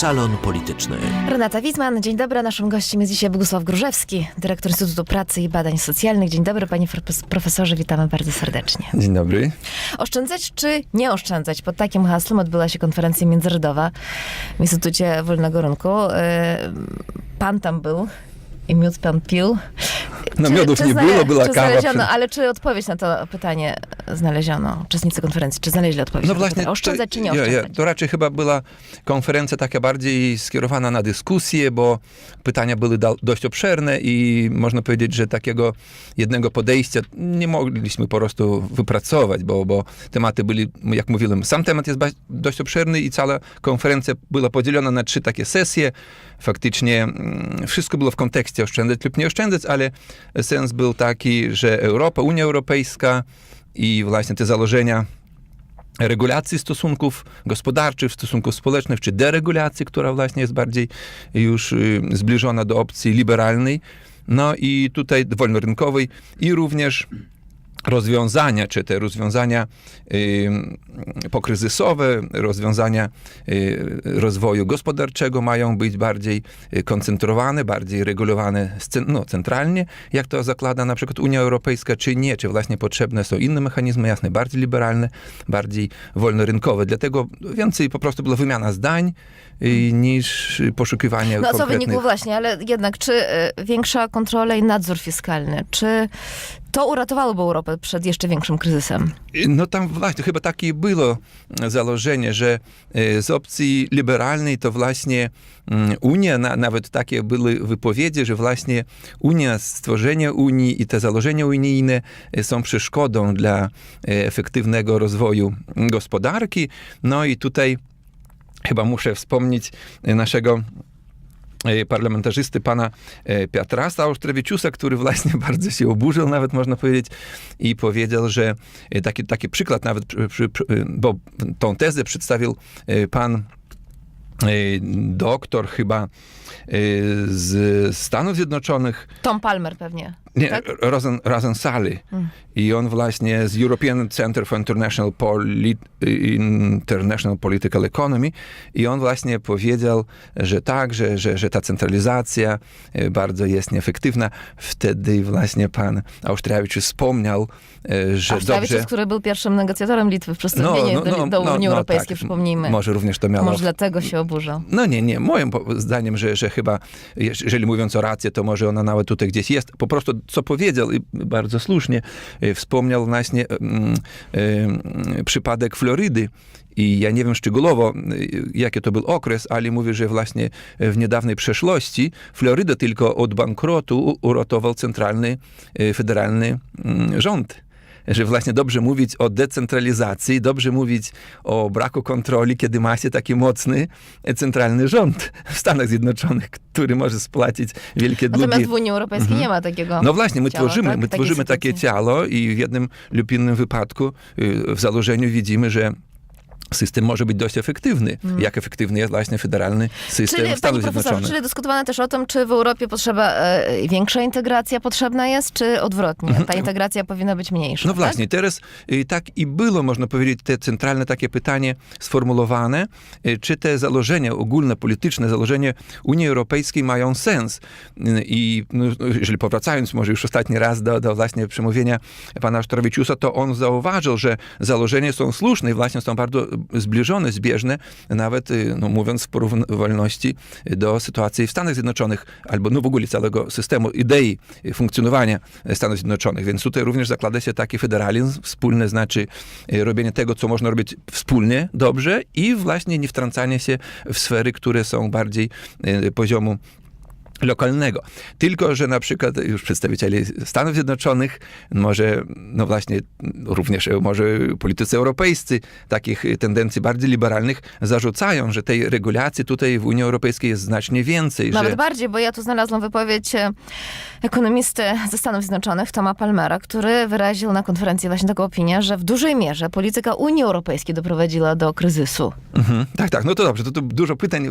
Salon Polityczny. Renata Wizman, dzień dobry. Naszym gościem jest dzisiaj Bogusław Grużewski, dyrektor Instytutu Pracy i Badań Socjalnych. Dzień dobry, panie profes- profesorze, witamy bardzo serdecznie. Dzień dobry. Oszczędzać czy nie oszczędzać? Pod takim hasłem odbyła się konferencja międzynarodowa w Instytucie Wolnego Rynku. E, Pan tam był i miód pan pił. No miodów nie znale- było, była czy kawa Znaleziono, przed- Ale czy odpowiedź na to pytanie znaleziono uczestnicy konferencji? Czy znaleźli odpowiedź No to właśnie, pytanie? Oszczędzać czy nie ja, oszczędzać? to raczej chyba była konferencja taka bardziej skierowana na dyskusję, bo pytania były dość obszerne i można powiedzieć, że takiego jednego podejścia nie mogliśmy po prostu wypracować, bo, bo tematy byli, jak mówiłem, sam temat jest dość obszerny i cała konferencja była podzielona na trzy takie sesje. Faktycznie mm, wszystko było w kontekście oszczędzać lub nie oszczędzać, ale sens był taki, że Europa, Unia Europejska i właśnie te założenia regulacji stosunków gospodarczych, stosunków społecznych, czy deregulacji, która właśnie jest bardziej już y, zbliżona do opcji liberalnej, no i tutaj wolnorynkowej i również rozwiązania, czy te rozwiązania y, pokryzysowe, rozwiązania y, rozwoju gospodarczego mają być bardziej y, koncentrowane, bardziej regulowane no, centralnie, jak to zakłada na przykład Unia Europejska, czy nie, czy właśnie potrzebne są inne mechanizmy, jasne, bardziej liberalne, bardziej wolnorynkowe. Dlatego więcej po prostu była wymiana zdań y, niż poszukiwanie No co konkretnych... wynikło właśnie, ale jednak czy e, większa kontrola i nadzór fiskalny, czy to uratowałoby Europę przed jeszcze większym kryzysem? No tam właśnie chyba takie było założenie, że e, z opcji liberalnej to właśnie mm, Unia, na, nawet takie były wypowiedzi, że właśnie Unia, stworzenie Unii i te założenia unijne e, są przeszkodą dla e, efektywnego rozwoju gospodarki. No i tutaj chyba muszę wspomnieć naszego parlamentarzysty pana e, Piotrasa Ausztrewiciusa, który właśnie bardzo się oburzył, nawet można powiedzieć, i powiedział, że e, taki, taki przykład nawet, bo tą tezę przedstawił e, pan e, doktor chyba e, z Stanów Zjednoczonych, Tom Palmer pewnie. Nie, Tak? Rosen, Rosenzali. I on właśnie z European Center for International, Polit International Political Economy i on właśnie powiedział, że tak, że, że, że ta centralizacja e, bardzo jest nieefektywna. Wtedy właśnie pan Ausztrowicz wspomniał, e, że Ausztrowicz, dobrze... który był pierwszym negocjatorem Litwy w przystąpieniu do, do Unii Europejskiej, tak. przypomnijmy. Może również to miało... Może dlatego się oburzał. No nie, nie. Moim zdaniem, że, że chyba, jeżeli mówiąc o racji, to może ona nawet tutaj gdzieś jest. Po prostu, co powiedział i bardzo słusznie, e, wspomniał właśnie mm, e, przypadek Florydy. I ja nie wiem szczegółowo, e, jaki to był okres, ale mówi, że właśnie w niedawnej przeszłości Floryda tylko od bankrutu u- uratował centralny, e, federalny mm, rząd że właśnie dobrze mówić o decentralizacji, dobrze mówić o braku kontroli, kiedy ma się taki mocny e, centralny rząd w Stanach Zjednoczonych, który może spłacić wielkie długi. Natomiast w Unii Europejskiej nie ma takiego No właśnie, my ciała, tworzymy, tak? my tworzymy takie ciało i w jednym lub innym wypadku y, w założeniu widzimy, że system może być dość efektywny. Jak efektywny jest właśnie federalny system Mm. Czyli, panie Stanów profesorze, Zjednoczonych. czyli dyskutowano też o tym, czy w Europie potrzeba e, większa integracja potrzebna jest, czy odwrotnie? Ta integracja powinna być mniejsza. No tak? właśnie, teraz y, tak i było, można powiedzieć, te centralne takie pytanie sformułowane, y, czy te założenia ogólne, polityczne założenia Unii Europejskiej mają sens. I no, jeżeli powracając może już ostatni raz do, do właśnie przemówienia pana Sztorowiciusa, to on zauważył, że założenia są słuszne i właśnie są bardzo zbliżone, zbieżne, nawet y, no, mówiąc w porównywalności do sytuacji w Stanach Zjednoczonych, albo no w ogóle całego systemu, idei funkcjonowania Stanów Zjednoczonych. Więc tutaj również zakłada się taki federalizm, wspólne znaczy y, robienie tego, co można robić wspólnie, dobrze i właśnie nie wtrącanie się w sfery, które są bardziej y, poziomu lokalnego. Tylko, że na przykład już przedstawiciele Stanów Zjednoczonych, może, no właśnie, również może politycy europejscy takich tendencji bardziej liberalnych zarzucają, że tej regulacji tutaj w Unii Europejskiej jest znacznie więcej. Nawet że... bardziej, bo ja tu znalazłam wypowiedź e, ekonomisty ze Stanów Zjednoczonych, Toma Palmera, który wyraził na konferencji właśnie taką opinię, że w dużej mierze polityka Unii Europejskiej doprowadziła do kryzysu. Mhm. Tak, tak, no to dobrze, to, to dużo pytań,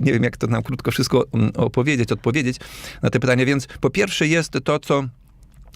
nie wiem jak to nam krótko wszystko mm, opowiedzieć, odpowiedzieć na te pytania, więc po pierwsze jest to, co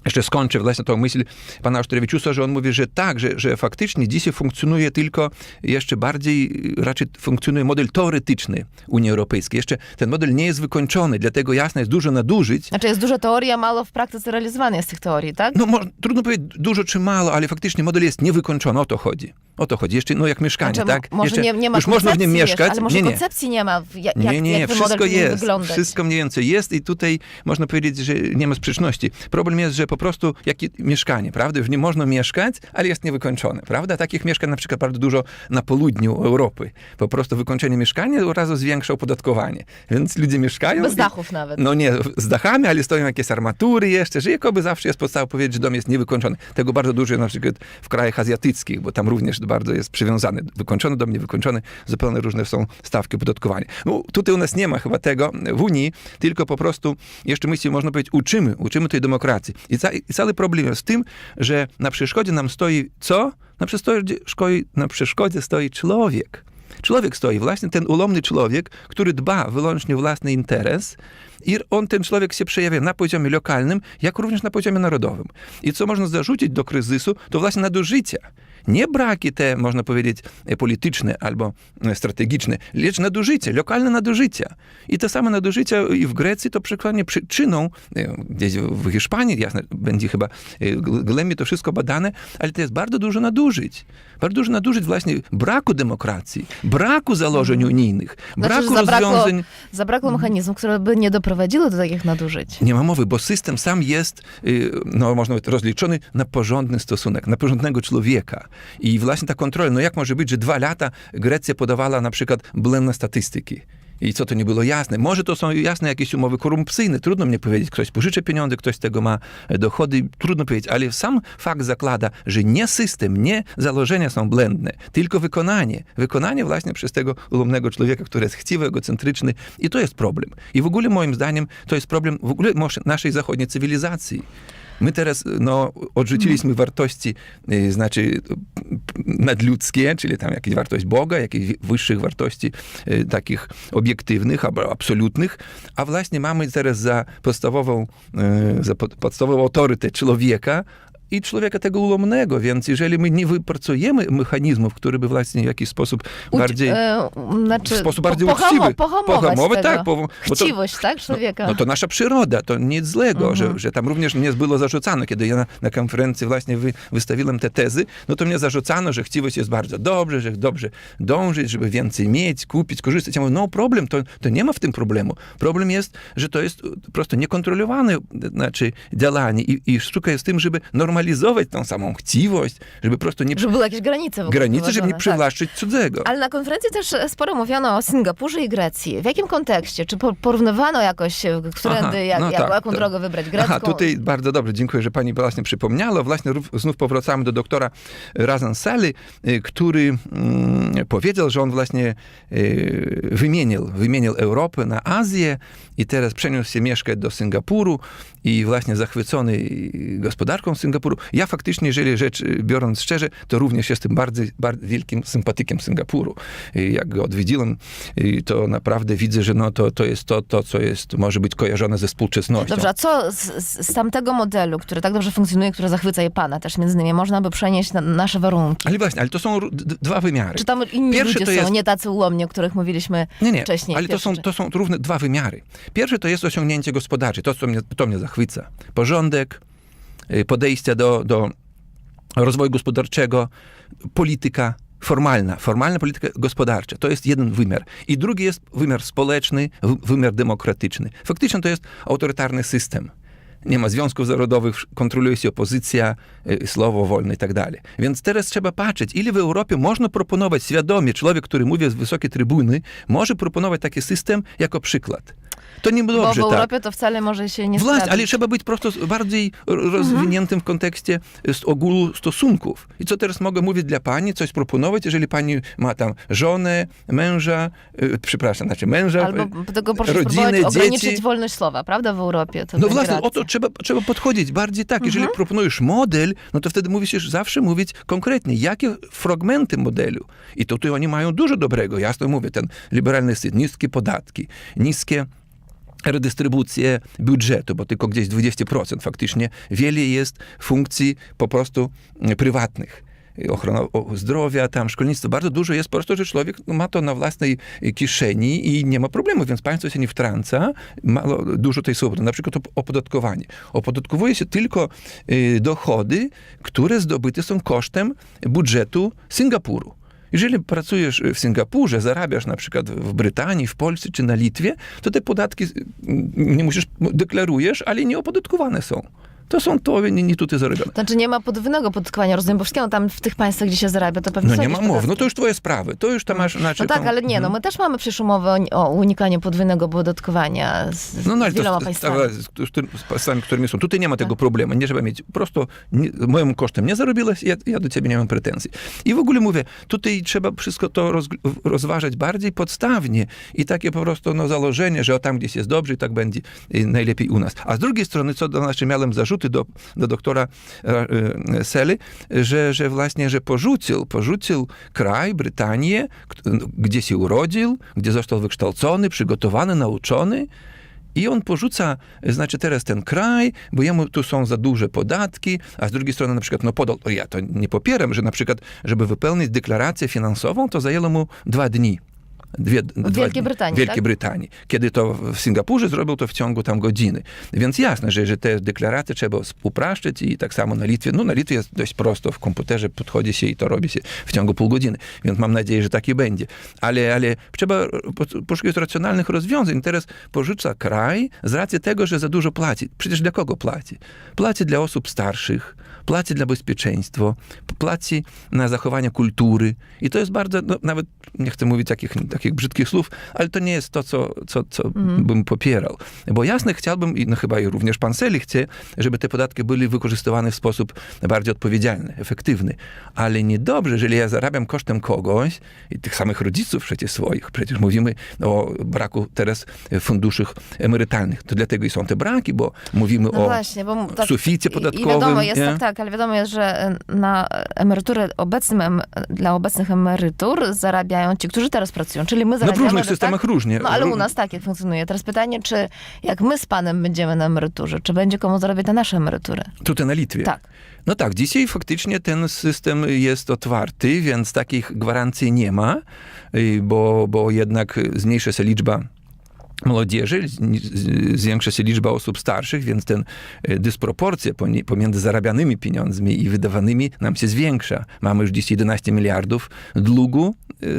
jeszcze skończę właśnie tą myśl pana Osztrowiczusa, że on mówi, że tak, że, że faktycznie dzisiaj funkcjonuje tylko jeszcze bardziej, raczej funkcjonuje model teoretyczny Unii Europejskiej. Jeszcze ten model nie jest wykończony, dlatego jasne jest dużo nadużyć. Znaczy jest dużo teorii, a mało w praktyce realizowania z tych teorii, tak? No, mo- trudno powiedzieć dużo czy mało, ale faktycznie model jest niewykończony, o to chodzi. O to chodzi. Jeszcze, no jak mieszkanie, Znaczy, tak? Może Jeszcze, nie, nie ma już można w nim mieszkać. Wiesz, ale może nie, nie. koncepcji nie ma, jak, Nie, nie, jak wszystko model jest. wyglądać. Wszystko mniej więcej jest i tutaj można powiedzieć, że nie ma sprzeczności. Problem jest, że po prostu jak i- mieszkanie, prawda? Już nie można mieszkać, ale jest niewykończone, prawda? Takich mieszkań na przykład bardzo dużo na południu Europy. Po prostu wykończenie mieszkania od razu zwiększa opodatkowanie. Więc ludzie mieszkają... Bez i- dachów nawet. no nie z dachami, ale stoją jakieś armatury jeszcze, że jakoby zawsze jest podstawa powiedzieć, że dom jest niewykończony. Tego bardzo dużo na przykład w krajach azjatyckich, bo tam również bardzo jest przywiązany. Wykończony dom, niewykończony, zupełnie różne są stawki opodatkowania. No, tutaj u nas nie ma chyba tego w Unii, tylko po prostu jeszcze my się, można powiedzieć, uczymy, uczymy tej demokracji. I, i cały problem jest w tym, że na przeszkodzie nam stoi co? Na przeszkodzie, na przeszkodzie stoi człowiek. Człowiek stoi, właśnie ten ulomny człowiek, który dba wyłącznie o własny interes i on, ten człowiek się przejawia na poziomie lokalnym, jak również na poziomie narodowym. I co można zarzucić do kryzysu, to właśnie nadużycia. Nie braki te, można powiedzieć, polityczne albo strategiczne, lecz nadużycia, lokalne nadużycia. I te same nadużycia i w Grecji to przykładnie przyczyną, e, gdzieś w Hiszpanii, jasne, będzie chyba e, głębiej to wszystko badane, ale to jest bardzo dużo nadużyć. Bardzo dużo nadużyć właśnie braku demokracji, braku założeń unijnych, Znaczy, braku zabrakło, rozwiązań. zabrakło mechanizmów, które by nie doprowadziły do takich nadużyć. Nie ma mowy, bo system sam jest, y, no można powiedzieć, rozliczony na porządny stosunek, na porządnego człowieka. I właśnie ta kontrola, no jak może być, że dwa lata Grecja podawała na przykład błędne statystyki. I co to nie było jasne? Może to są jasne jakieś umowy korupcyjne, trudno mnie powiedzieć. Ktoś pożycza pieniądze, ktoś z tego ma e, dochody, trudno powiedzieć, ale sam fakt zakłada, że nie system, nie założenia są błędne, tylko wykonanie. Wykonanie właśnie przez tego ulomnego człowieka, który jest chciwy, egocentryczny i to jest problem. I w ogóle moim zdaniem to jest problem w ogóle naszej zachodniej cywilizacji. My teraz no, odrzuciliśmy wartości, y, znaczy nadludzkie, czyli tam jakieś wartość Boga, jakichś wyższych wartości y, takich obiektywnych albo absolutnych, a właśnie mamy teraz za podstawową, y, za pod, podstawową autorytet człowieka, i człowieka tego ulomnego, więc jeżeli my nie wypracujemy mechanizmów, które by właśnie w jakiś sposób bardziej... e, znaczy, w sposób bardziej po, uczciwy. tego. tak, bo- bo to- Chciwość, tak, człowieka. No to nasza przyroda, to nic złego, Mhm. że, że tam również mnie było zarzucane, kiedy ja na, na konferencji właśnie wy, wystawiłem te tezy, no to mnie zarzucano, że chciwość jest bardzo dobrze, że dobrze dążyć, żeby więcej mieć, kupić, korzystać. Ja mówię, no problem, to, to nie ma w tym problemu. Problem jest, że to jest po prostu niekontrolowane znaczy, działanie i, i sztuka jest tym, żeby normalizować tą samą chciwość, żeby po prostu nie... Żeby były jakieś granice w ogóle Granice, żeby nie tak. przywłaszczyć cudzego. Ale na konferencji też sporo mówiono o Singapurze i Grecji. W jakim kontekście? Czy po- porównywano jakoś, e, którędy, jak, no jak, tak, jaką tak. drogę wybrać? Grecką? Aha, tutaj bardzo dobrze, dziękuję, że pani właśnie przypomniała. Właśnie znów powracamy do doktora Razan Sally, y, który mm, powiedział, że on właśnie y, wymienił, wymienił Europę na Azję i teraz przeniósł się mieszkać do Singapuru i właśnie zachwycony gospodarką Singapuru. Ja faktycznie, jeżeli rzecz y, biorąc szczerze, to również jestem bardzo, bardzo wielkim sympatykiem Singapuru. Jak go odwiedziłem, to naprawdę widzę, że no to, to jest to, to, co jest, może być kojarzone ze współczesnością. Dobrze, a co z, z, tamtego modelu, który tak dobrze funkcjonuje, który zachwyca je pana też między innymi, można by przenieść na nasze warunki? Ale właśnie, ale to są dwa wymiary. Czy tam inni Pierwszy ludzie to są, jest- nie tacy ułomni, o których mówiliśmy Nie, nie, wcześniej? ale to są, to są równe dwa wymiary. Pierwszy to jest osiągnięcie gospodarcze, to, co mnie, to mnie zachwyca. Porządek, y, podejście do, do rozwoju gospodarczego, polityka formalna, formalna polityka gospodarcza. To jest jeden wymiar. I drugi jest wymiar społeczny, wy- wymiar demokratyczny. Faktycznie to jest autorytarny system. Nie ma związków zawodowych, kontroluje się opozycja, y, słowo wolne i tak dalej. Więc teraz trzeba patrzeć, ile w Europie można proponować świadomie, człowiek, który mówi z wysokiej trybuny, może proponować taki system jako przykład. To nie Bo w dobrze tak. Europie to wcale może się nie Właśnie, sprawdzić. ale trzeba być prosto bardziej rozwiniętym w kontekście z ogółu stosunków. I co teraz mogę mówić dla pani, coś proponować, jeżeli pani ma tam żonę, męża, y, przepraszam, znaczy męża, Albo y, tego proszę rodziny, spróbować ograniczyć dzieci. wolność słowa, prawda, w Europie? To No właśnie, racja. o to trzeba, trzeba podchodzić bardziej tak. Jeżeli Mhm. proponujesz model, no to wtedy musisz zawsze mówić konkretnie, jakie fragmenty modelu. I tutaj oni mają dużo dobrego. Jasno mówię, ten liberalny system, niskie podatki, niskie redystrybucję budżetu, bo tylko gdzieś 20% faktycznie. Wiele jest funkcji po prostu mm, prywatnych. Ochrona zdrowia, tam szkolnictwo, bardzo dużo jest po prostu, że człowiek ma to na własnej kieszeni i nie ma problemu, więc państwo się nie wtrąca, mało, dużo tej swobody. Na przykład op- opodatkowanie. Opodatkowuje się tylko y, dochody, które zdobyte są kosztem budżetu Singapuru. Jeżeli pracujesz w Singapurze, zarabiasz na przykład w Brytanii, w Polsce czy na Litwie, to te podatki mm, nie musisz, deklarujesz, ale nie opodatkowane są. To są to nie tutaj zarobione. Znaczy nie ma podwójnego podatkowania, rozumiem, bo wszystkiego tam w tych państwach, gdzie się zarabia, to pewnie No nie ma mowy, no podatki. to już twoje sprawy, to już tam masz... Znaczy, No tak, tam- ale nie, no my też mamy przecież umowę o, unikaniu podwójnego opodatkowania z, No, no z to wieloma z, państwami. z, z, państwami, którymi są. Tutaj nie ma tego problemu. Nie trzeba mieć, prosto nie, moim kosztem nie zarobiłeś, ja, ja do ciebie nie mam pretensji. I w ogóle mówię, tutaj trzeba wszystko to roz, rozważać bardziej podstawnie i takie po prostu no, założenie, że o tam gdzieś jest dobrze i tak będzie y, najlepiej u nas. A z drugiej strony, co do znaczy miałem zarzuty do, do doktora e, e, Sely, że, że właśnie, że porzucił, porzucił kraj, Brytanię, gdzie się urodził, gdzie został wykształcony, przygotowany, nauczony, i on porzuca, znaczy teraz ten kraj, bo jemu tu są za duże podatki, a z drugiej strony na przykład, no podał, ja to nie popieram, że na przykład, żeby wypełnić deklarację finansową, to zajęło mu dwa dni. Dwie, dwa Wielkiej. Brytanii, Wielkiej tak? Brytanii. Kiedy to w Singapurze zrobił to w ciągu tam godziny. Więc jasne, że, że te deklaracje trzeba upraszczać i tak samo na Litwie. No na Litwie jest dość prosto, w komputerze podchodzi się i to robi się w ciągu pół godziny. Więc mam nadzieję, że tak i będzie. Ale, ale trzeba po- poszukać racjonalnych rozwiązań. Teraz porzuca kraj z racji tego, że za dużo płaci. Przecież dla kogo płaci? Płaci dla osób starszych, płaci dla bezpieczeństwa, płaci na zachowanie kultury. I to jest bardzo, no, nawet nie chcę mówić takich, takich brzydkich słów, ale to nie jest to, co, co, co bym popierał. Bo jasne, chciałbym, i no chyba i również pan Seli chce, żeby te podatki byli wykorzystywane w sposób bardziej odpowiedzialny, efektywny. Ale niedobrze, jeżeli ja zarabiam kosztem kogoś, i tych samych rodziców przecież swoich, przecież mówimy o braku teraz funduszy emerytalnych. To dlatego i są te braki, bo mówimy No o właśnie, bo tak, suficie podatkowym. I wiadomo jest, tak, tak, ale wiadomo jest, że e, na emeryturę obecnym, dla obecnych emerytur zarabiają ci, którzy teraz pracują, czyli my No w różnych tak? systemach różnie. No ale u nas tak jak funkcjonuje. Teraz pytanie, czy jak my z panem będziemy na emeryturze, czy będzie komu zarabiać na nasze emerytury? Tutaj na Litwie. Tak. No tak, dzisiaj faktycznie ten system jest otwarty, więc takich gwarancji nie ma, y, bo, bo jednak zmniejsza się liczba młodzieży, zwiększa się liczba osób starszych, więc ten y, dysproporcja pomiędzy zarabianymi pieniądzmi i wydawanymi nam się zwiększa. Mamy już dziś 11 miliardów długu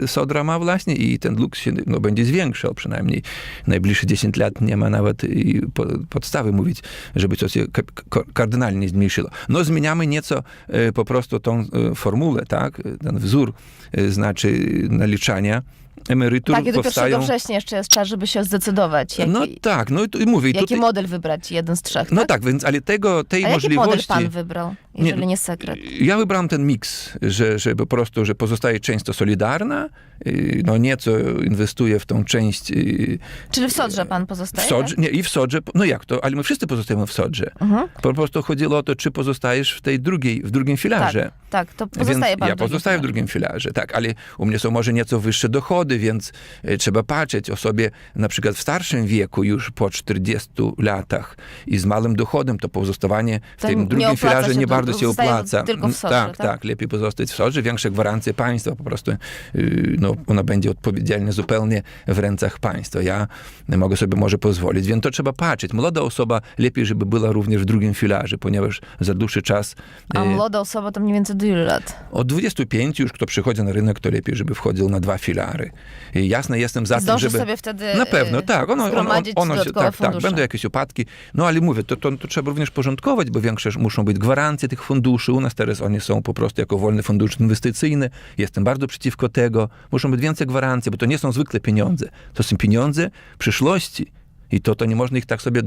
Sodra ma właśnie i ten dług się no, będzie zwiększał przynajmniej najbliższe 10 lat nie ma nawet y, po, podstawy mówić, żeby to się ka- ka- kardynalnie zmniejszyło. No zmieniamy nieco y, po prostu tą y, formułę, tak, ten wzór y, znaczy naliczania emerytur tak, i do 1 powstają... września jeszcze jest czas, żeby się zdecydować, jaki, No tak, no i mówię, jaki tutaj, model wybrać, jeden z trzech, no tak? tak, więc ale tego, tej A jaki model możliwości... pan wybrał, jeżeli nie, Nie, sekret? Ja wybrałem ten miks, że, że po prostu, że pozostaje część to solidarna, y, no nieco inwestuje w tą część y, Czyli w Sodrze pan pozostaje? w Sodrze, nie, i w Sodrze, no jak to, ale my wszyscy pozostajemy w Sodrze. Tak? Mhm. Po prostu chodziło o to, czy pozostajesz w tej drugiej, w drugim filarze. Tak, tak, to pozostaje więc pan ja pozostaję w drugim filarze, tak, ale u mnie są może nieco wyższe dochody, więc e, trzeba patrzeć osobie na przykład w starszym wieku, już po 40 latach i z małym dochodem, to pozostawanie w To tym drugim filarze nie bardzo się opłaca. tylko w Sodrze, tak, tak? tak, lepiej pozostać w Sodrze, większe gwarancje państwa, po prostu yy, no, ona będzie odpowiedzialna zupełnie w rękach państwa. Ja mogę sobie może pozwolić, więc to trzeba patrzeć. Młoda osoba lepiej, żeby była również w drugim filarze, ponieważ za dłuższy czas A yy, młoda osoba to mniej więcej do ilu lat? od 25 już kto przychodzi na rynek, to lepiej, żeby wchodził na dwa filary. Jasne, jestem za tym, Zdąży żeby... sobie wtedy Na pewno, y, tak. Ono, ono, zgromadzić ono się, tak, tak, będą jakieś upadki. No ale mówię, to, to, to trzeba również porządkować, bo większe muszą być gwarancje tych funduszy. U nas teraz one są po prostu jako wolne fundusze inwestycyjne. Jestem bardzo przeciwko tego. Muszą być więcej gwarancji, bo to nie są zwykle pieniądze. To są pieniądze przyszłości. I to, to nie można ich tak sobie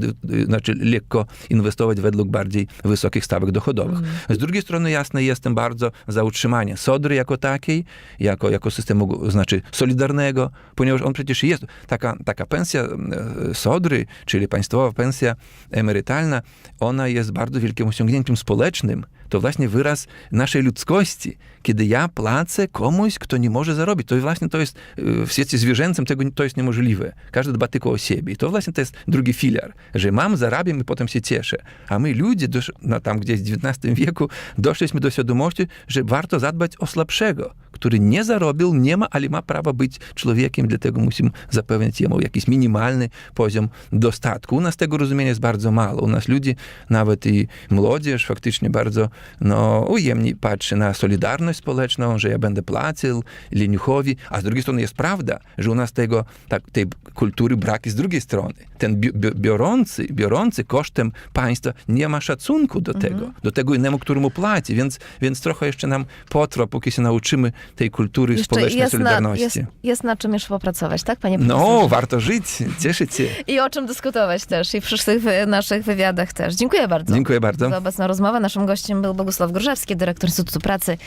znaczy, lekko inwestować według bardziej wysokich stawek dochodowych. Z drugiej strony, jasne, jestem bardzo za utrzymanie Sodry jako takiej, jako, jako systemu znaczy solidarnego, ponieważ on przecież jest, taka, taka pensja e, Sodry, czyli państwowa pensja emerytalna, ona jest bardzo wielkim osiągnięciem społecznym. To właśnie wyraz naszej ludzkości, kiedy ja płacę komuś, kto nie może zarobić. To właśnie to jest, w świecie zwierzęcym tego, to jest niemożliwe. Każdy dba tylko o siebie. I to właśnie to jest drugi filar, że mam, zarabiam i potem się cieszę. A my ludzie, no, tam gdzieś w XIX wieku, doszliśmy do świadomości, że warto zadbać o słabszego, który nie zarobił, nie ma, ale ma prawo być człowiekiem, dlatego musimy zapewnić jemu jakiś minimalny poziom dostatku. U nas tego rozumienia jest bardzo mało. U nas ludzie, nawet i młodzież faktycznie bardzo no, ujemnie patrzy na solidarność społeczną, że ja będę płacił leniuchowi, a z drugiej strony jest prawda, że u nas tego, tak, tej kultury brak i z drugiej strony. Ten bi- bi- biorący, biorący kosztem państwa nie ma szacunku do tego, do tego innemu, któremu płaci, więc, więc trochę jeszcze nam potrwa, póki się nauczymy tej kultury Jeszcze społecznej jest na, solidarności. jest, jest na czym jeszcze popracować, tak, panie No, profesorze? warto żyć, cieszyć się. I o czym dyskutować też i w przyszłych wy- naszych wywiadach też. Dziękuję bardzo. Dziękuję bardzo. Za obecną rozmowę. Naszym gościem był Bogusław Gruszewski, dyrektor Instytutu Pracy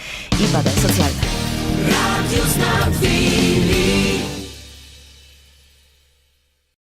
i Badań Socjalnych.